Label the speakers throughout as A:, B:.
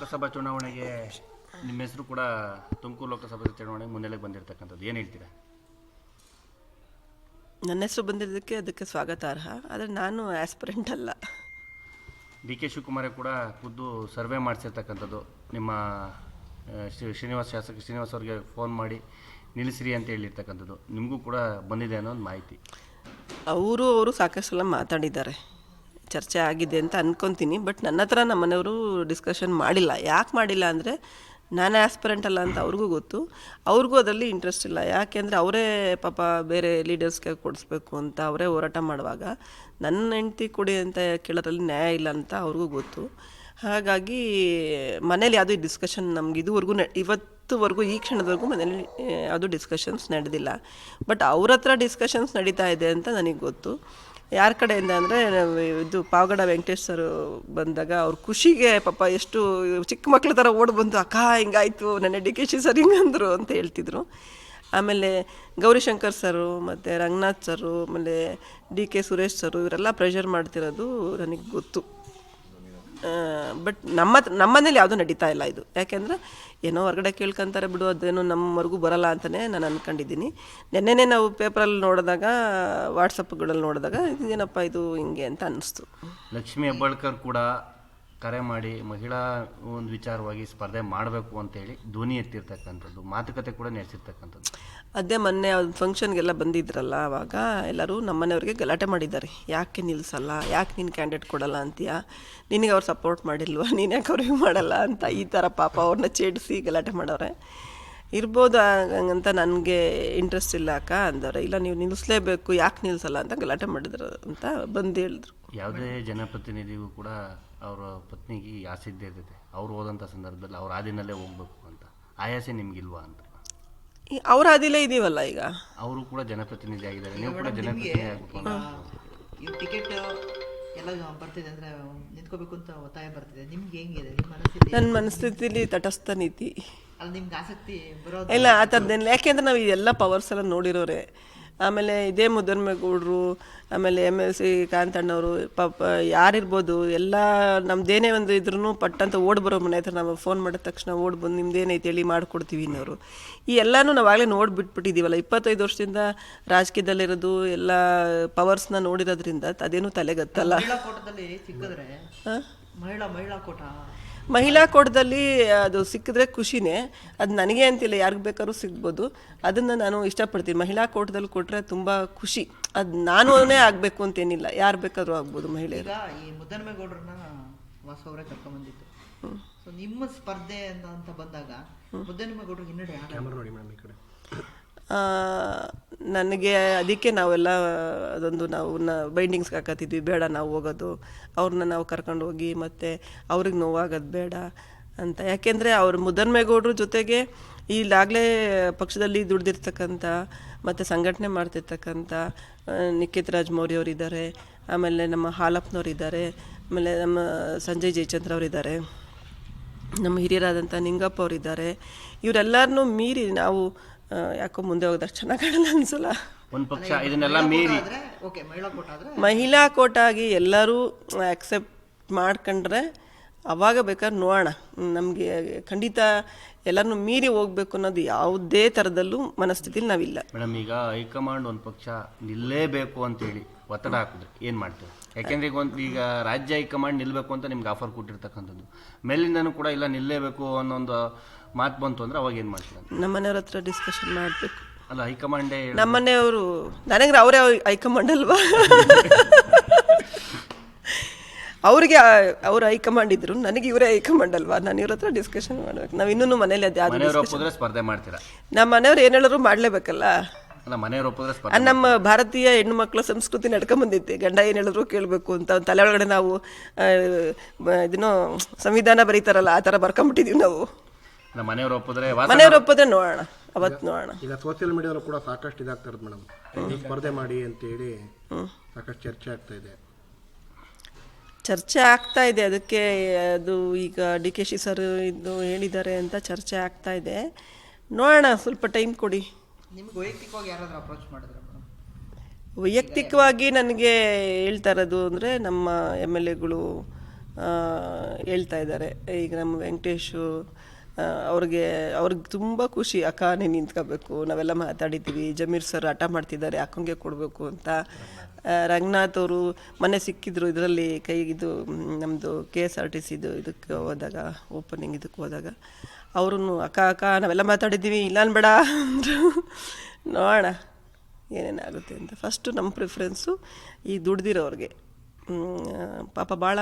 A: ಲೋಕಸಭಾ ಚುನಾವಣೆಗೆ ನಿಮ್ಮ ಹೆಸರು ಕೂಡ ತುಮಕೂರು ಲೋಕಸಭಾ ಚುನಾವಣೆಗೆ ಮುನ್ನೆಲೆಗೆ ಬಂದಿರತಕ್ಕಂಥದ್ದು. ಏನು ಹೇಳ್ತೀರಾ?
B: ನನ್ನ ಹೆಸರು ಬಂದಿದ್ದಕ್ಕೆ ಅದಕ್ಕೆ ಸ್ವಾಗತಾರ್ಹ. ಆದರೆ ನಾನು ಆಸ್ಪಿರೆಂಟ್ ಅಲ್ಲ.
A: ಡಿ ಕೆ ಶಿವಕುಮಾರೇ ಕೂಡ ಖುದ್ದು ಸರ್ವೆ ಮಾಡಿಸಿರ್ತಕ್ಕಂಥದ್ದು. ನಿಮ್ಮ ಶ್ರೀ- ಶ್ರೀನಿವಾಸ್ ಶಾಸಕ ಶ್ರೀನಿವಾಸ್ ಅವ್ರಿಗೆ ಫೋನ್ ಮಾಡಿ ನಿಲ್ಲಿಸಿರಿ ಅಂತ ಹೇಳಿರ್ತಕ್ಕಂಥದ್ದು. ನಿಮಗೂ ಕೂಡ ಬಂದಿದೆ ಅನ್ನೋ ಒಂದು ಮಾಹಿತಿ.
B: ಅವರು ಅವರು ಸಾಕಷ್ಟು ಸಲ ಮಾತಾಡಿದ್ದಾರೆ. ಚರ್ಚೆ ಆಗಿದೆ ಅಂತ ಅಂದ್ಕೊತೀನಿ ಬಟ್ ನನ್ನ ಹತ್ರ ನಮ್ಮ ಮನೆಯವರು ಡಿಸ್ಕಷನ್ ಮಾಡಿಲ್ಲ. ಯಾಕೆ ಮಾಡಿಲ್ಲ ಅಂದರೆ, ನಾನು ಆಸ್ಪಿರೆಂಟ್ ಅಲ್ಲ ಅಂತ ಅವ್ರಿಗೂ ಗೊತ್ತು. ಅವ್ರಿಗೂ ಅದರಲ್ಲಿ ಇಂಟ್ರೆಸ್ಟ್ ಇಲ್ಲ. ಯಾಕೆಂದರೆ ಅವರೇ ಪಾಪ ಬೇರೆ ಲೀಡರ್ಸ್ಗೆ ಕೊಡಿಸ್ಬೇಕು ಅಂತ ಅವರೇ ಹೋರಾಟ ಮಾಡುವಾಗ ನನ್ನ ಹೆಂಡ್ತಿ ಕೊಡಿ ಅಂತ ಕೇಳೋದ್ರಲ್ಲಿ ನ್ಯಾಯ ಇಲ್ಲ ಅಂತ ಅವ್ರಿಗೂ ಗೊತ್ತು. ಹಾಗಾಗಿ ಮನೇಲಿ ಯಾವುದೇ ಡಿಸ್ಕಷನ್ ನಮ್ಗೆ ಇದುವರೆಗೂ ಇವತ್ತುವರೆಗೂ, ಈ ಕ್ಷಣದವರೆಗೂ ಮನೇಲಿ, ಯಾವುದೂ ಡಿಸ್ಕಷನ್ಸ್ ನಡೆದಿಲ್ಲ. ಬಟ್ ಅವ್ರ ಹತ್ರ ಡಿಸ್ಕಷನ್ಸ್ ನಡೀತಾ ಇದೆ ಅಂತ ನನಗೆ ಗೊತ್ತು. ಯಾರ ಕಡೆಯಿಂದ ಅಂದರೆ, ಇದು ಪಾವಗಡ ವೆಂಕಟೇಶ್ ಸರ್ ಬಂದಾಗ ಅವ್ರ ಖುಷಿಗೆ, ಪಾಪ ಎಷ್ಟು ಚಿಕ್ಕ ಮಕ್ಳ ಥರ ಓಡಿ ಬಂದು, ಅಕ್ಕ, ಹಿಂಗಾಯಿತು, ನನ್ನ ಡಿ ಕೆ ಶಿ ಸರ್ ಹಿಂಗಂದ್ರು ಅಂತ ಹೇಳ್ತಿದ್ರು. ಆಮೇಲೆ ಗೌರಿಶಂಕರ್ ಸರು, ಮತ್ತು ರಂಗನಾಥ್ ಸರು, ಆಮೇಲೆ ಡಿ ಕೆ ಸುರೇಶ್ ಸರು, ಇವರೆಲ್ಲ ಪ್ರೆಷರ್ ಮಾಡ್ತಿರೋದು ನನಗೆ ಗೊತ್ತು. ಬಟ್ ನಮ್ಮ ನಮ್ಮನೇಲಿ ಯಾವುದೂ ನಡೀತಾ ಇಲ್ಲ ಇದು. ಯಾಕೆಂದರೆ ಏನೋ ಹೊರಗಡೆ ಕೇಳ್ಕೊಂತಾರೆ ಬಿಡು, ಅದೇನೋ ನಮ್ಮವರೆಗೂ ಬರಲ್ಲ ಅಂತಲೇ ನಾನು ಅಂದ್ಕೊಂಡಿದ್ದೀನಿ ನೆನ್ನೆನೇ ನಾವು ಪೇಪರಲ್ಲಿ ನೋಡಿದಾಗ ವಾಟ್ಸಪ್ಗಳಲ್ಲಿ ನೋಡಿದಾಗ, ಇದೇನಪ್ಪ ಇದು ಹಿಂಗೆ ಅಂತ ಅನ್ನಿಸ್ತು.
A: ಲಕ್ಷ್ಮೀ ಹೆಬ್ಬಾಳ್ಕರ್ ಕೂಡ ಕರೆ ಮಾಡಿ ಮಹಿಳಾ ಒಂದು ವಿಚಾರವಾಗಿ ಸ್ಪರ್ಧೆ ಮಾಡಬೇಕು ಅಂತೇಳಿ ಧ್ವನಿ ಎತ್ತಿರ್ತಕ್ಕಂಥದ್ದು ಮಾತುಕತೆ ಕೂಡ ನಡೆಸಿರ್ತಕ್ಕಂಥದ್ದು
B: ಅದೇ ಮೊನ್ನೆ ಒಂದು ಫಂಕ್ಷನ್ಗೆಲ್ಲ ಬಂದಿದ್ರಲ್ಲ ಆವಾಗ ಎಲ್ಲರೂ ನಮ್ಮನೆಯವ್ರಿಗೆ ಗಲಾಟೆ ಮಾಡಿದ್ದಾರೆ. ಯಾಕೆ ನಿಲ್ಲಿಸಲ್ಲ ಯಾಕೆ ನೀನು ಕ್ಯಾಂಡಿಡೇಟ್ ಕೊಡಲ್ಲ ಅಂತೀಯ? ನಿನಗೆ ಅವ್ರು ಸಪೋರ್ಟ್ ಮಾಡಿಲ್ವಾ? ನೀನು ಯಾಕೆ ಅವ್ರಿಗೆ ಮಾಡಲ್ಲ ಅಂತ ಈ ಥರ ಪಾಪ ಅವ್ರನ್ನ ಚೇಡಿಸಿ ಗಲಾಟೆ ಮಾಡವ್ರೆ ಇರ್ಬೋದು ಅಂತ ನನಗೆ ಇಂಟ್ರೆಸ್ಟ್ ಇಲ್ಲ ಅಕ್ಕ ಅಂದವ್ರೆ. ಇಲ್ಲ ನೀವು ನಿಲ್ಲಿಸಲೇಬೇಕು ಯಾಕೆ ನಿಲ್ಲಿಸಲ್ಲ ಅಂತ ಗಲಾಟೆ ಮಾಡಿದ್ರು ಅಂತ ಬಂದು ಹೇಳಿದ್ರು.
A: ಯಾವುದೇ ಜನಪ್ರತಿನಿಧಿಗೂ ಕೂಡ ಅವರ ಪತ್ನಿಗೆ ಈ ಆಸೆ ಇದ್ದೇ ಇರ್ತೈತೆ. ಅವ್ರು ಹೋದಂಥ ಸಂದರ್ಭದಲ್ಲಿ ಅವ್ರ ಹಾದಿನಲ್ಲೇ ಹೋಗ್ಬೇಕು ಅಂತ. ಆಯಾಸೆ ನಿಮ್ಗಿಲ್ವಾ ಅಂತ.
B: ಈ- ಅವ್ರ ಹಾದಿಲೇ ಇದೀವಲ್ಲ ಈಗ?
A: ಅವರು ಕೂಡ ಜನಪ್ರತಿನಿಧಿ ಆಗಿದ್ದಾರೆ. ನೀವು ಕೂಡ ಜನಪ್ರತಿನಿಧಿ ಆಗಬೇಕು ಅಂತ
C: ಈ ಟಿಕೆಟ್ ಎಲ್ಲ ಬರ್ತಿದೆ ಅಂದ್ರೆ ನಿಂತ್ಕೋಬೇಕು ಅಂತ ಒತ್ತಾಯ ಬರ್ತಿದೆ. ನಿಮ್ಗೆ ಹೆಂಗಿದೆ? ನಿಮ್ಮ ಮನಸ್ಥಿತಿ?
B: ನನ್ನ ಮನಸ್ಥಿತಿಲಿ ತಟಸ್ಥ ನೀತಿ.
C: ಅಲ್ಲ ನಿಮ್ಗೆ ಆಸಕ್ತಿ ಬರೋದು
B: ಇಲ್ಲ ಆ ಥರದ್ದೇನಿಲ್ಲ. ಯಾಕೆಂದ್ರೆ ನಾವು ಇದೆಲ್ಲ ಪವರ್ಸ್ ಎಲ್ಲ ನೋಡಿರೋರೆ. ಆಮೇಲೆ ಇದೇ ಮುದ್ದನ್ಮೇಗೌಡರು ಆಮೇಲೆ ಎಂ ಎಲ್ ಸಿ ಕಾಂತಣ್ಣವರು ಪಾಪ ಯಾರಿರ್ಬೋದು ಎಲ್ಲ ನಮ್ದೇನೇ ಒಂದು ಇದ್ರೂ ಪಟ್ಟಂತ ಓಡ್ ಬರೋ ಮನೆ ಹತ್ರ ನಾವು ಫೋನ್ ಮಾಡಿದ ತಕ್ಷಣ ಓಡ್ ಬಂದು ನಿಮ್ದೇನೈತೆ ಹೇಳಿ ಮಾಡಿಕೊಡ್ತೀವಿ ಇನ್ನವರು ಈ ಎಲ್ಲನೂ ನಾವಾಗಲೇ ನೋಡಿ ಬಿಟ್ಬಿಟ್ಟಿದ್ದೀವಲ್ಲ ಇಪ್ಪತ್ತೈದು ವರ್ಷದಿಂದ ರಾಜಕೀಯದಲ್ಲಿರೋದು ಎಲ್ಲ ಪವರ್ಸ್ನ ನೋಡಿರೋದ್ರಿಂದ ಅದೇನು ತಲೆಗತ್ತಲ್ಲ.
C: ಮಹಿಳಾ ಮಹಿಳಾ ಕೋಟ.
B: ಮಹಿಳಾ ಕೋಟದಲ್ಲಿ ಅದು ಸಿಕ್ಕಿದ್ರೆ ಖುಷಿನೇ. ಅದು ನನಗೆ ಅಂತಿಲ್ಲ ಯಾರಿಗೆ ಬೇಕಾದ್ರೂ ಸಿಗ್ಬೋದು. ಅದನ್ನು ನಾನು ಇಷ್ಟಪಡ್ತೀನಿ. ಮಹಿಳಾ ಕೋಟದಲ್ಲಿ ಕೊಟ್ಟರೆ ತುಂಬ ಖುಷಿ. ಅದು ನಾನೇ ಆಗಬೇಕು ಅಂತೇನಿಲ್ಲ. ಯಾರು ಬೇಕಾದರೂ ಆಗ್ಬೋದು ಮಹಿಳೆಯರು.
C: ಈಗ ಈ ಮುದ್ದನಮೇಗೌಡರನ್ನ ವಾಸವರೇ ಸೊ ನಿಮ್ಮ ಸ್ಪರ್ಧೆ ಅಂತ ಅಂತ ಬಂದಾಗ ಹಿನ್ನಡೆ
B: ನನಗೆ ಅದಕ್ಕೆ ನಾವೆಲ್ಲ ಅದೊಂದು ನಾವು ನ ಬೈಂಡಿಂಗ್ಸ್ಗೆ ಹಾಕತ್ತಿದ್ವಿ. ಬೇಡ ನಾವು ಹೋಗೋದು. ಅವ್ರನ್ನ ನಾವು ಕರ್ಕೊಂಡು ಹೋಗಿ ಮತ್ತು ಅವ್ರಿಗೆ ನೋವಾಗೋದು ಬೇಡ ಅಂತ. ಯಾಕೆಂದರೆ ಅವ್ರ ಮುದ್ದನ್ಮೇಗೌಡ್ರ ಜೊತೆಗೆ ಈಗಾಗಲೇ ಪಕ್ಷದಲ್ಲಿ ದುಡ್ದಿರ್ತಕ್ಕಂಥ ಮತ್ತು ಸಂಘಟನೆ ಮಾಡ್ತಿರ್ತಕ್ಕಂಥ ನಿಖಿತ್ ರಾಜ್ ಮೌರ್ಯವರಿದ್ದಾರೆ ಆಮೇಲೆ ನಮ್ಮ ಹಾಲಪ್ಪನವ್ರು ಇದ್ದಾರೆ ಆಮೇಲೆ ನಮ್ಮ ಸಂಜಯ್ ಜಯಚಂದ್ರ ಅವರಿದ್ದಾರೆ. ನಮ್ಮ ಹಿರಿಯರಾದಂಥ ನಿಂಗಪ್ಪ ಅವರಿದ್ದಾರೆ. ಇವರೆಲ್ಲರನ್ನೂ ಮೀರಿ ನಾವು ಯಾಕೋ ಮುಂದೆ ಹೋಗೋದಷ್ಟು ಚೆನ್ನಾಗಿ ಕಾಣಲ್ಲ ಅನ್ಸಲ್ಲ.
A: ಒಂದು ಪಕ್ಷ ಇದನ್ನೆಲ್ಲ ಮೀರಿ.
C: ಓಕೆ ಮಹಿಳಾ ಕೋಟ ಆಗಿ
B: ಮಹಿಳಾ ಕೋಟಾಗಿ ಎಲ್ಲರೂ ಆಕ್ಸೆಪ್ಟ್ ಮಾಡ್ಕೊಂಡ್ರೆ ಅವಾಗ ಬೇಕಾದ್ರೆ ನೋಡೋಣ. ನಮಗೆ ಖಂಡಿತ ಎಲ್ಲರನ್ನು ಮೀರಿ ಹೋಗ್ಬೇಕು ಅನ್ನೋದು ಯಾವುದೇ ಥರದಲ್ಲೂ ಮನಸ್ಥಿತಿಲಿ ನಾವಿಲ್ಲ.
A: ಮೇಡಮ್ ಈಗ ಹೈಕಮಾಂಡ್ ಒಂದು ಪಕ್ಷ ನಿಲ್ಲೇಬೇಕು ಅಂತೇಳಿ ಒತ್ತಡ ಹಾಕಿದ್ರೆ ಏನು ಮಾಡ್ತೀವಿ ಯಾಕೆಂದ್ರೆ ಈಗ ಒಂದು ಈಗ ರಾಜ್ಯ ಹೈಕಮಾಂಡ್ ನಿಲ್ಲಬೇಕು ಅಂತ ನಿಮ್ಗೆ ಆಫರ್ ಕೊಟ್ಟಿರ್ತಕ್ಕಂಥದ್ದು. ಮೇಲಿಂದನೂ ಕೂಡ ಇಲ್ಲ ನಿಲ್ಲೇಬೇಕು ಅನ್ನೋ ಒಂದು ಮಾತು ಬಂತು ಅಂದ್ರೆ ಅವಾಗ ಏನು ಮಾಡ್ತೀರಾ
B: ನಮ್ಮ ಮನೆಯವ್ರ ಹತ್ರ ಡಿಸ್ಕಷನ್ ಮಾಡಬೇಕು.
A: ಅಲ್ಲ ಹೈಕಮಾಂಡೇ ಹೇಳಿ-
B: ನಮ್ಮ ಮನೆಯವರು ನನಗೆ ಅವರೇ ಹೈಕಮಾಂಡ್ ಅಲ್ವಾ? ಅವ್ರಿಗೆ ಅವ್ರು ಹೈಕಮಾಂಡ್ ಇದ್ರು. ನನಗೆ ಇವರೇ ಹೈಕಮಾಂಡ್ ಅಲ್ವಾ? ನಾನು ಇವ್ರ ಹತ್ರ ಡಿಸ್ಕಷನ್ ಮಾಡ್ಬೇಕು. ನಾವು ಇನ್ನೂ ಮನೇಲಿ ಅದು ಯಾವುದು
A: ಮನೆಯವ್ರು ಒಪ್ಪಿದ್ರೆ ಸ್ಪರ್ಧೆ ಮಾಡ್ತೀರಾ?
B: ನಮ್ಮ ಮನೆಯವ್ರು ಏನು ಹೇಳಿದ್ರು ಮಾಡಲೇಬೇಕಲ್ಲ?
A: ಅಲ್ಲ ಮನೆಯವ್ರು ಒಪ್ಪಿದ್ರೆ ಸ್ಪರ್ಧೆ
B: ನಮ್ಮ ಭಾರತೀಯ ಹೆಣ್ಣು ಮಕ್ಕಳ ಸಂಸ್ಕೃತಿ ನಡ್ಕೊಂಬಂದೈತೆ. ಗಂಡ ಏನು ಹೇಳಿದ್ರು ಕೇಳಬೇಕು ಅಂತ ಒಂದು ತಲೆ ಒಳಗಡೆ ನಾವು ಇದನ್ನು ಸಂವಿಧಾನ ಬರೀತಾರಲ್ಲ ಆ ಥರ ಬರ್ಕೊಂಬಿಟ್ಟಿದೀವಿ ನಾವು.
A: ನಮ್ಮ ಮನೆಯವ್ರು ಒಪ್ಪಿದ್ರೆ ವಾಸ
B: ಮನೆಯವ್ರು ಒಪ್ಪೋದ್ರೆ ನೋಡೋಣ ಅವತ್ತು ನೋಡೋಣ.
D: ಈಗ ಸೋಷಿಯಲ್ ಮೀಡಿಯಾದಲ್ಲೂ ಕೂಡ ಸಾಕಷ್ಟು ಇದಾಗ್ತಾ ಇರೋದು ಮೇಡಮ್ ಸ್ಪರ್ಧೆ ಮಾಡಿ ಅಂತ ಹೇಳಿ ಸಾಕಷ್ಟು ಚರ್ಚೆ ಆಗ್ತಾ ಇದೆ.
B: ಚರ್ಚೆ ಆಗ್ತಾ ಇದೆ. ಅದಕ್ಕೆ ಅದು ಈಗ ಡಿ ಕೆ ಶಿ ಸರ್ ಇದು ಹೇಳಿದ್ದಾರೆ ಅಂತ ಚರ್ಚೆ ಆಗ್ತಾ ಇದೆ. ನೋಡೋಣ ಸ್ವಲ್ಪ ಟೈಮ್ ಕೊಡಿ.
C: ನಿಮ್ಗೆ ವೈಯಕ್ತಿಕವಾಗಿ ಯಾರಾದರೂ ಅಪ್ರೋಚ್
B: ವೈಯಕ್ತಿಕವಾಗಿ ನನಗೆ ಹೇಳ್ತಾ ಇರೋದು ಅಂದರೆ ನಮ್ಮ ಎಂ ಎಲ್ ಎಗಳು ಹೇಳ್ತಾ ಇದ್ದಾರೆ. ಈಗ ನಮ್ಮ ವೆಂಕಟೇಶು ಅವ್ರಿಗೆ ಅವ್ರಿಗೆ ತುಂಬ ಖುಷಿ. ಅಕ್ಕ, ನೀನು ನಿಂತ್ಕೋಬೇಕು. ನಾವೆಲ್ಲ ಮಾತಾಡಿದ್ದೀವಿ. ಜಮೀರ್ ಸರ್ ಆಟ ಮಾಡ್ತಿದ್ದಾರೆ. ಅಕ್ಕಂಗೆ ಕೊಡಬೇಕು ಅಂತ. ರಂಗನಾಥ್ ಅವರು ಮನೆ ಸಿಕ್ಕಿದ್ರು ಇದರಲ್ಲಿ ಕೈಗಿದು ನಮ್ಮದು ಕೆ ಎಸ್ ಆರ್ ಟಿ ಸಿದು ಇದಕ್ಕೆ ಹೋದಾಗ ಓಪನಿಂಗ್ ಇದಕ್ಕೆ ಹೋದಾಗ. ಅವರು ಅಕ್ಕ ಅಕ್ಕ, ನಾವೆಲ್ಲ ಮಾತಾಡಿದ್ದೀವಿ, ಇಲ್ಲ ಅನ್ಬೇಡ ಅಂದರು. ನೋಡೋಣ ಏನೇನಾಗುತ್ತೆ ಅಂತ. ಫಸ್ಟು ನಮ್ಮ ಪ್ರಿಫರೆನ್ಸು ಈ ದುಡ್ದಿರೋರಿಗೆ. ಪಾಪ ಭಾಳ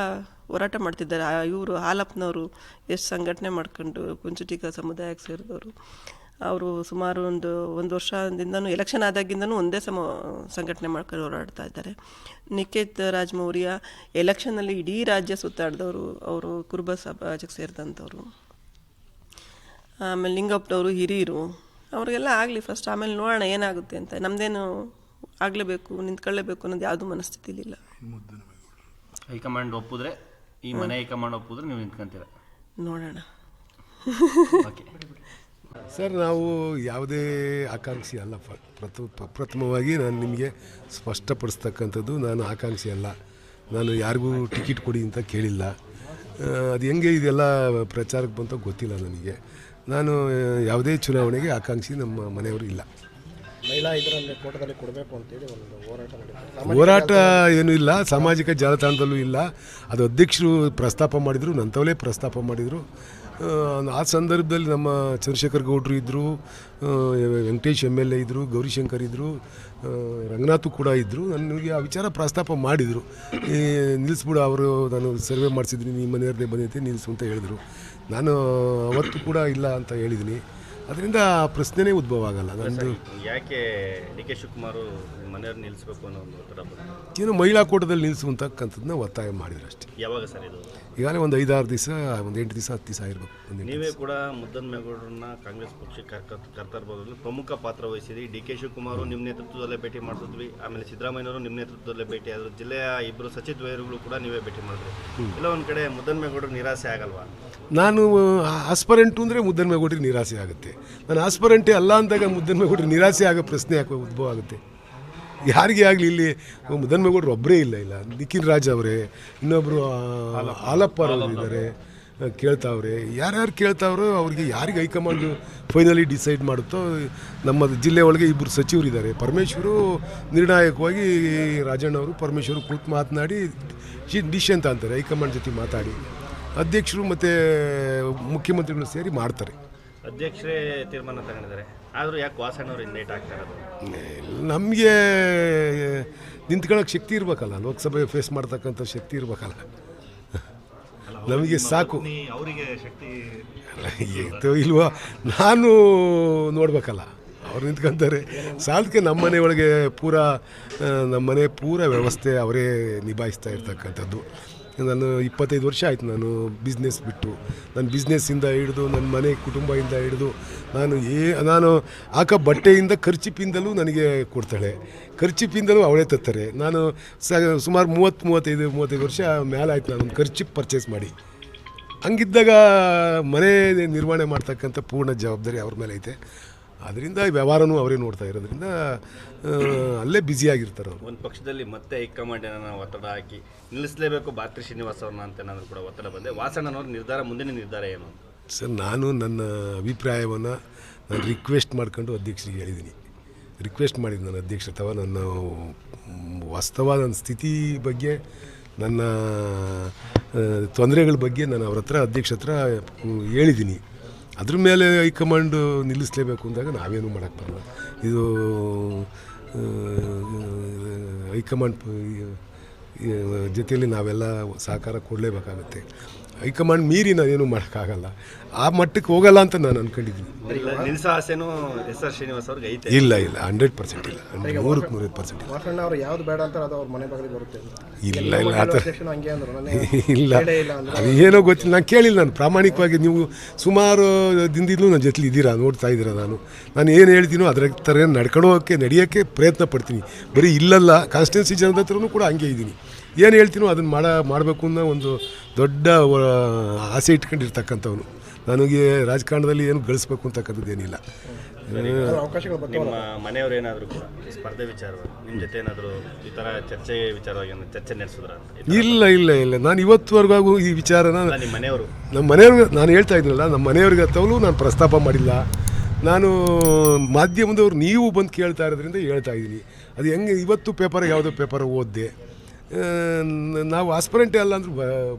B: ಹೋರಾಟ ಮಾಡ್ತಿದ್ದಾರೆ. ಇವರು ಹಾಲಪ್ಪನವರು ಎಷ್ಟು ಸಂಘಟನೆ ಮಾಡ್ಕೊಂಡು ಕುಂಚುಟಿಕ ಸಮುದಾಯಕ್ಕೆ ಸೇರಿದವರು. ಅವರು ಸುಮಾರು ಒಂದು ಒಂದು ವರ್ಷದಿಂದನೂ ಎಲೆಕ್ಷನ್ ಆದಾಗಿಂದನೂ ಒಂದೇ ಸಮ ಸಂಘಟನೆ ಮಾಡ್ಕೊಂಡು ಹೋರಾಡ್ತಾ ಇದ್ದಾರೆ. ನಿಖಿತ್ ರಾಜ್ ಮೌರ್ಯ ಎಲೆಕ್ಷನಲ್ಲಿ ಇಡೀ ರಾಜ್ಯ ಸುತ್ತಾಡಿದವರು, ಅವರು ಕುರುಬ ಸಮಾಜಕ್ಕೆ ಸೇರಿದಂಥವ್ರು. ಆಮೇಲೆ ಲಿಂಗಪ್ಪನವರು ಹಿರಿಯರು ಅವ್ರಿಗೆಲ್ಲ ಆಗಲಿ ಫಸ್ಟ್ ಆಮೇಲೆ ನೋಡೋಣ ಏನಾಗುತ್ತೆ ಅಂತ. ನಮ್ಮದೇನು ಆಗಲೇಬೇಕು ನಿಂತ್ಕೊಳ್ಳೇಬೇಕು ಅನ್ನೋದು ಯಾವುದೂ ಮನಸ್ಥಿತಿಲಿಲ್ಲ
A: ಹೈಕಮಾಂಡ್ ಒಪ್ಪಿದ್ರೆ ಈ ಮನೆ ಹೈಕಮಾಂಡ್ ಒಪ್ಪಿದ್ರೆ ನೀವು ನಿಂತ್ಕೊಂತೀರ?
B: ನೋಡೋಣ.
A: ಓಕೆ.
E: ಸರ್ ನಾವು ಯಾವುದೇ ಆಕಾಂಕ್ಷಿ ಅಲ್ಲ. ಪ- ಪ್ರಥ ಪ- ಪ್ರಥಮವಾಗಿ ನಾನು ನಿಮಗೆ ಸ್ಪಷ್ಟಪಡಿಸ್ತಕ್ಕಂಥದ್ದು ನಾನು ಆಕಾಂಕ್ಷಿ ಅಲ್ಲ. ನಾನು ಯಾರಿಗೂ ಟಿಕೆಟ್ ಕೊಡಿ ಅಂತ ಕೇಳಿಲ್ಲ. ಅದು ಹೆಂಗೆ ಇದೆಲ್ಲ ಪ್ರಚಾರಕ್ಕೆ ಬಂತ ಗೊತ್ತಿಲ್ಲ ನನಗೆ. ನಾನು ಯಾವುದೇ ಚುನಾವಣೆಗೆ ಆಕಾಂಕ್ಷಿ ನಮ್ಮ ಮನೆಯವರು ಇಲ್ಲ.
D: ಮಹಿಳಾ ಇದರಲ್ಲಿ ಕೋಟದಲ್ಲಿ ಕೊಡಬೇಕು ಅಂತೇಳಿ ಒಂದು ಹೋರಾಟ
E: ಹೋರಾಟ ಏನೂ ಇಲ್ಲ ಸಾಮಾಜಿಕ ಜಾಲತಾಣದಲ್ಲೂ ಇಲ್ಲ. ಅದು ಅಧ್ಯಕ್ಷರು ಪ್ರಸ್ತಾಪ ಮಾಡಿದರು ನಂತವಲೇ ಪ್ರಸ್ತಾಪ ಮಾಡಿದರು. ಆ ಸಂದರ್ಭದಲ್ಲಿ ನಮ್ಮ ಚಂದ್ರಶೇಖರ್ ಗೌಡ್ರು ಇದ್ದರು ವೆಂಕಟೇಶ್ ಎಂ ಎಲ್ ಎ ಇದ್ದರು ಗೌರಿಶಂಕರ್ ಇದ್ದರು ರಂಗನಾಥು ಕೂಡ ಇದ್ದರು ನನಗೆ ಆ ವಿಚಾರ ಪ್ರಸ್ತಾಪ ಮಾಡಿದರು. ಈ ನಿಲ್ಲಿಸ್ಬಿಡು ಅವರು ನಾನು ಸರ್ವೆ ಮಾಡಿಸಿದ್ದೀನಿ, ನಿಮ್ಮ ಮನೆಯವ್ರದ್ದೇ ಬಂದೈತೆ ನಿಲ್ಲಿಸು ಅಂತ ಹೇಳಿದರು. ನಾನು ಅವತ್ತು ಕೂಡ ಇಲ್ಲ ಅಂತ ಹೇಳಿದ್ದೀನಿ. ಅದರಿಂದ ಪ್ರಶ್ನೆನೇ ಉದ್ಭವ ಆಗಲ್ಲ. ನಂದು
A: ಯಾಕೆ ಡಿ ಕೆ ಶಿವಕುಮಾರ್ ಮನೆಯವ್ರು ನಿಲ್ಲಿಸ್ಬೇಕು ಅನ್ನೋ ಒಂದು ಒತ್ತಡ ಬಂತು.
E: ಏನು ಮಹಿಳಾ ಕೂಟದಲ್ಲಿ ನಿಲ್ಲಿಸುವಂತಕ್ಕಂಥದ್ದನ್ನ ಒತ್ತಾಯ ಮಾಡಿದ್ರು ಅಷ್ಟೇ.
A: ಯಾವಾಗ ಸರ್ ಇದು?
E: ಈಗಾಗಲೇ ಒಂದು ಐದಾರು ದಿವಸ ಒಂದು ಎಂಟು ದಿವಸ ಹತ್ತು ದಿವಸ ಇರಬೇಕು ಒಂದು ಎಂಟು
A: ನೀವೇ ಕೂಡ ಮುದ್ದನ್ ಮೇಗೌಡರನ್ನ ಕಾಂಗ್ರೆಸ್ ಪಕ್ಷಕ್ಕೆ ಕರ್ಕ- ಕರ್ತಾ ಇರ್ಬೋದು ಪ್ರಮುಖ ಪಾತ್ರ ವಹಿಸಿದ್ರಿ. ಡಿ ಕೆ ಶಿವಕುಮಾರ್ ನಿಮ್ಮ ನೇತೃತ್ವದಲ್ಲೇ ಭೇಟಿ ಮಾಡಿಸಿದ್ವಿ ಆಮೇಲೆ ಸಿದ್ದರಾಮಯ್ಯವರು ನಿಮ್ಮ ನೇತೃತ್ವದಲ್ಲೇ ಭೇಟಿ ಆದರು. ಜಿಲ್ಲೆಯ ಇಬ್ಬರು ಸಚಿವರುಗಳು ಕೂಡ ನೀವೇ ಭೇಟಿ ಮಾಡಿದ್ರಿ. ಇಲ್ಲ ಒಂದು ಕಡೆ ಮುದ್ದನ್ ಮೇಗೌಡರು ನಿರಾಸೆ ಆಗಲ್ವಾ?
E: ನಾನು ಆಸ್ಪರೆಂಟು ಅಂದರೆ ಮುದ್ದನ್ಮೇಗೌಡರಿಗೆ ನಿರಾಸೆ ಆಗುತ್ತೆ. ನಾನು ಆಸ್ಪರೆಂಟೇ ಅಲ್ಲ ಅಂದಾಗ ಮುದ್ದನ್ ಮುದ್ದನ್ಮೇಗೌಡರಿಗೆ ನಿರಾಸೆ ಆಗೋ ಪ್ರಶ್ನೆ ಯಾಕೆ ಉದ್ಭವ ಆಗುತ್ತೆ. ಯಾರಿಗೆ ಆಗಲಿ ಇಲ್ಲಿ ಮುದನ್ಮೇಗೌಡರು ಒಬ್ಬರೇ ಇಲ್ಲ ಇಲ್ಲ. ನಿಖಿಲ್ ರಾಜ್ ಅವರೇ ಇನ್ನೊಬ್ಬರು ಹಾಲಪ್ಪ ಅವರು ಇದ್ದಾರೆ ಕೇಳ್ತಾವ್ರೆ. ಯಾರ್ಯಾರು ಕೇಳ್ತಾವ್ರೋ ಅವ್ರಿಗೆ ಯಾರಿಗೆ ಹೈಕಮಾಂಡ್ ಫೈನಲಿ ಡಿಸೈಡ್ ಮಾಡುತ್ತೋ ನಮ್ಮ ಜಿಲ್ಲೆ ಒಳಗೆ ಇಬ್ಬರು ಸಚಿವರಿದ್ದಾರೆ. ಪರಮೇಶ್ವರು ನಿರ್ಣಾಯಕವಾಗಿ ರಾಜಣ್ಣವರು ಪರಮೇಶ್ವರು ಕೂತು ಮಾತನಾಡಿ ಡಿಶ್ ಅಂತ ಅಂತಾರೆ ಹೈಕಮಾಂಡ್ ಜೊತೆ ಮಾತಾಡಿ. ಅಧ್ಯಕ್ಷರು ಮತ್ತು ಮುಖ್ಯಮಂತ್ರಿಗಳು ಸೇರಿ ಮಾಡ್ತಾರೆ.
A: ಅಧ್ಯಕ್ಷರೇ ತೀರ್ಮಾನ ತಗೊಂಡಿದ್ದಾರೆ. ಆದರೂ ಯಾಕೆ ವಾಸಣ್ಣವ್ರು ಲೇಟ್ ಆಗ್ತಾ ಇರೋದು?
E: ನಮಗೆ ನಿಂತ್ಕೊಳ್ಳೋಕೆ ಶಕ್ತಿ ಇರಬೇಕಲ್ಲ ಲೋಕಸಭೆ ಫೇಸ್ ಮಾಡ್ತಕ್ಕಂಥ ಶಕ್ತಿ ಇರಬೇಕಲ್ಲ. ನಮಗೆ ಸಾಕು.
A: ಅವರಿಗೆ ಶಕ್ತಿ
E: ಇಲ್ವೋ ನಾನು ನೋಡ್ಬೇಕಲ್ಲ ಅವ್ರು ನಿಂತ್ಕೊಂತಾರೆ. ಸಾಲಕ್ಕೆ ನಮ್ಮ ಮನೆ ಒಳಗೆ ಪೂರಾ ನಮ್ಮ ಮನೆ ಪೂರ ವ್ಯವಸ್ಥೆ ಅವರೇ ನಿಭಾಯಿಸ್ತಾ ಇರ್ತಕ್ಕಂಥದ್ದು. ನಾನು ಇಪ್ಪತ್ತೈದು ವರ್ಷ ಆಯಿತು ನಾನು ಬಿಸ್ನೆಸ್ ಬಿಟ್ಟು. ನನ್ನ ಬಿಸ್ನೆಸ್ಸಿಂದ ಹಿಡಿದು ನನ್ನ ಮನೆ ಕುಟುಂಬದಿಂದ ಹಿಡಿದು, ನಾನು ಏ, ನಾನು ಆಕ ಬಟ್ಟೆಯಿಂದ ಖರ್ಚಿಪಿಂದಲೂ ನನಗೆ ಕೊಡ್ತಾಳೆ. ಖರ್ಚಿಪಿಂದಲೂ ಅವಳೇ ತತ್ತಾರೆ ನಾನು ಸುಮಾರು ಮೂವತ್ತು, ಮೂವತ್ತೈದು ಮೂವತ್ತೈದು ವರ್ಷ ಮೇಲೆ ಆಯ್ತು ನಾನು ಖರ್ಚಿಪ್ ಪರ್ಚೇಸ್ ಮಾಡಿ. ಹಂಗಿದ್ದಾಗ ಮನೆ ನಿರ್ವಹಣೆ ಮಾಡ್ತಕ್ಕಂಥ ಪೂರ್ಣ ಜವಾಬ್ದಾರಿ ಅವ್ರ ಮೇಲೆ ಐತೆ ಅದರಿಂದ ವ್ಯವಹಾರನೂ ಅವರೇ ನೋಡ್ತಾ ಇರೋದ್ರಿಂದ ಅಲ್ಲೇ ಬ್ಯುಸಿಯಾಗಿರ್ತಾರೆ ಅವರು.
A: ಒಂದು ಪಕ್ಷದಲ್ಲಿ ಮತ್ತೆ ಹೈಕಮಾಂಡ್ ಏನಾರ ಒತ್ತಡ ಹಾಕಿ ನಿಲ್ಲಿಸಲೇಬೇಕು ಬಾತ್ರಿ ಶ್ರೀನಿವಾಸ ಅವ್ರನ್ನ ಅಂತ ಏನಾದರೂ ಕೂಡ ಒತ್ತಡ ಬಂದೆ ವಾಸಣ್ಣನವ್ರ ನಿರ್ಧಾರ ಮುಂದಿನ ನಿರ್ಧಾರ ಏನು
E: ಸರ್ ನಾನು ನನ್ನ ಅಭಿಪ್ರಾಯವನ್ನು ನಾನು ರಿಕ್ವೆಸ್ಟ್ ಮಾಡ್ಕೊಂಡು ಅಧ್ಯಕ್ಷರಿಗೆ ಹೇಳಿದ್ದೀನಿ ರಿಕ್ವೆಸ್ಟ್ ಮಾಡಿದ್ದು ನನ್ನ ಅಧ್ಯಕ್ಷ ಅಥವಾ ನನ್ನ ವಾಸ್ತವ ನನ್ನ ಸ್ಥಿತಿ ಬಗ್ಗೆ ನನ್ನ ತೊಂದರೆಗಳ ಬಗ್ಗೆ ನಾನು ಅವ್ರ ಹತ್ರ ಅಧ್ಯಕ್ಷ ಹತ್ರ ಹೇಳಿದ್ದೀನಿ ಅದ್ರ ಮೇಲೆ ಹೈಕಮಾಂಡ್ ನಿಲ್ಲಿಸಲೇಬೇಕು ಅಂದಾಗ ನಾವೇನು ಮಾಡೋಕ್ಕೆ ಬರಲ್ಲ. ಇದು ಹೈಕಮಾಂಡ್ ಜೊತೆಯಲ್ಲಿ ನಾವೆಲ್ಲ ಸಹಕಾರ ಕೊಡಲೇಬೇಕಾಗುತ್ತೆ. ಹೈಕಮಾಂಡ್ ಮೀರಿ ನಾನೇನು ಮಾಡೋಕ್ಕಾಗಲ್ಲ. ಆ ಮಟ್ಟಕ್ಕೆ ಹೋಗಲ್ಲ ಅಂತ ನಾನು ಅನ್ಕೊಂಡಿದ್ದೀನಿ.
A: ನಿಲ್ಸೋ ಆಸೆನೂ ಎಸ್ ಆರ್ ಶ್ರೀನಿವಾಸ್ ಅವ್ರಿಗೆ ಐತೆ.
E: ಇಲ್ಲ ಇಲ್ಲ ಹಂಡ್ರೆಡ್ ಪರ್ಸೆಂಟ್ ಇಲ್ಲ. ನೂರಕ್ಕೆ ನೂರೈದು ಪರ್ಸೆಂಟ್ ಇಲ್ಲ. ಇಲ್ಲ ಇಲ್ಲ ಆ ಥರ ಇಲ್ಲ. ಅದು ಏನೋ ಗೊತ್ತಿಲ್ಲ. ನಾನು ಕೇಳಿಲ್ಲ ನಾನು. ಪ್ರಾಮಾಣಿಕವಾಗಿ ನೀವು ಸುಮಾರು ದಿನದಿಂದಲೂ ನನ್ನ ಜೊತೆ ಇದ್ದೀರಾ? ನೋಡ್ತಾ ಇದ್ದೀರಾ ನಾನು? ನಾನು ಏನು ಹೇಳ್ತೀನೋ ಅದರ ಥರ ಏನು ಹೋಗೋಕ್ಕೆ ನಡೆಯೋಕ್ಕೆ ಪ್ರಯತ್ನ ಪಡ್ತೀನಿ. ಬರೀ ಇಲ್ಲಲ್ಲ. ಕಾನ್ಸ್ಟಿಟ್ಯೂನ್ಸಿ ಜನದ ಹತ್ರನೂ ಕೂಡ ಹಂಗೆ ಇದ್ದೀನಿ. ಏನು ಹೇಳ್ತೀನೋ ಅದನ್ನು ಮಾಡ ಮಾಡಬೇಕು ಅನ್ನೋ ಒಂದು ದೊಡ್ಡ ಆಸೆ ಇಟ್ಕೊಂಡಿರ್ತಕ್ಕಂಥವನು. ನನಗೆ ರಾಜಕಾರಣದಲ್ಲಿ ಏನು ಗಳಿಸ್ಬೇಕು
D: ಅಂತಕ್ಕಂಥದ್ದು ಏನಿಲ್ಲ.
F: ನಿಮ್ಮ ಮನೆಯವರು ಏನಾದರೂ ಕೂಡ ಸ್ಪರ್ಧೆ ವಿಚಾರವಾಗಿ ನಿಮ್ಮ ಜೊತೆ ಏನಾದರೂ ಈ ಥರ ಚರ್ಚೆ ವಿಚಾರವಾಗಿ ಚರ್ಚೆ ನಡೆಸಿದ್ರ?
E: ಇಲ್ಲ ಇಲ್ಲ ಇಲ್ಲ. ನಾನು ಇವತ್ತುವರೆಗೂ ಈ ವಿಚಾರನ
F: ನಿಮ್ಮ ಮನೆಯವರು.
E: ನಮ್ಮ ಮನೆಯವ್ರಿಗೆ ನಾನು ಹೇಳ್ತಾ ಇದ್ದೀನಲ್ಲ ನಮ್ಮ ಮನೆಯವ್ರಿಗೆ ಹತ್ತವಲು ನಾನು ಪ್ರಸ್ತಾಪ ಮಾಡಿಲ್ಲ. ನಾನು ಮಾಧ್ಯಮದವ್ರು ನೀವು ಬಂದು ಕೇಳ್ತಾ ಇರೋದ್ರಿಂದ ಹೇಳ್ತಾ ಇದ್ದೀನಿ. ಅದು ಹೆಂಗೆ ಇವತ್ತು ಪೇಪರ್ ಯಾವುದೋ ಪೇಪರ್ ಓದಿದೆ. ನಾವು ಆಸ್ಪರೆಂಟೇ ಅಲ್ಲ ಅಂದ್ರೆ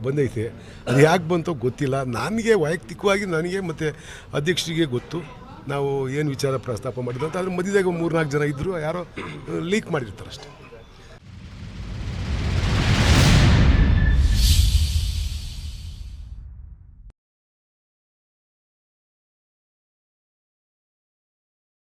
E: ಬಂದೈತೆ. ಅದು ಯಾಕೆ ಬಂತೋ ಗೊತ್ತಿಲ್ಲ. ನನಗೆ ವೈಯಕ್ತಿಕವಾಗಿ ನನಗೆ ಮತ್ತು ಅಧ್ಯಕ್ಷರಿಗೆ ಗೊತ್ತು. ನಾವು ಏನು ವಿಚಾರ ಪ್ರಸ್ತಾಪ ಮಾಡಿದ್ರು ಅಂತ. ಅದ್ರ ಮಧ್ಯದಾಗ ಮೂರ್ನಾಲ್ಕು ಜನ ಇದ್ದರು ಯಾರೋ ಲೀಕ್ ಮಾಡಿರ್ತಾರೆ ಅಷ್ಟೇ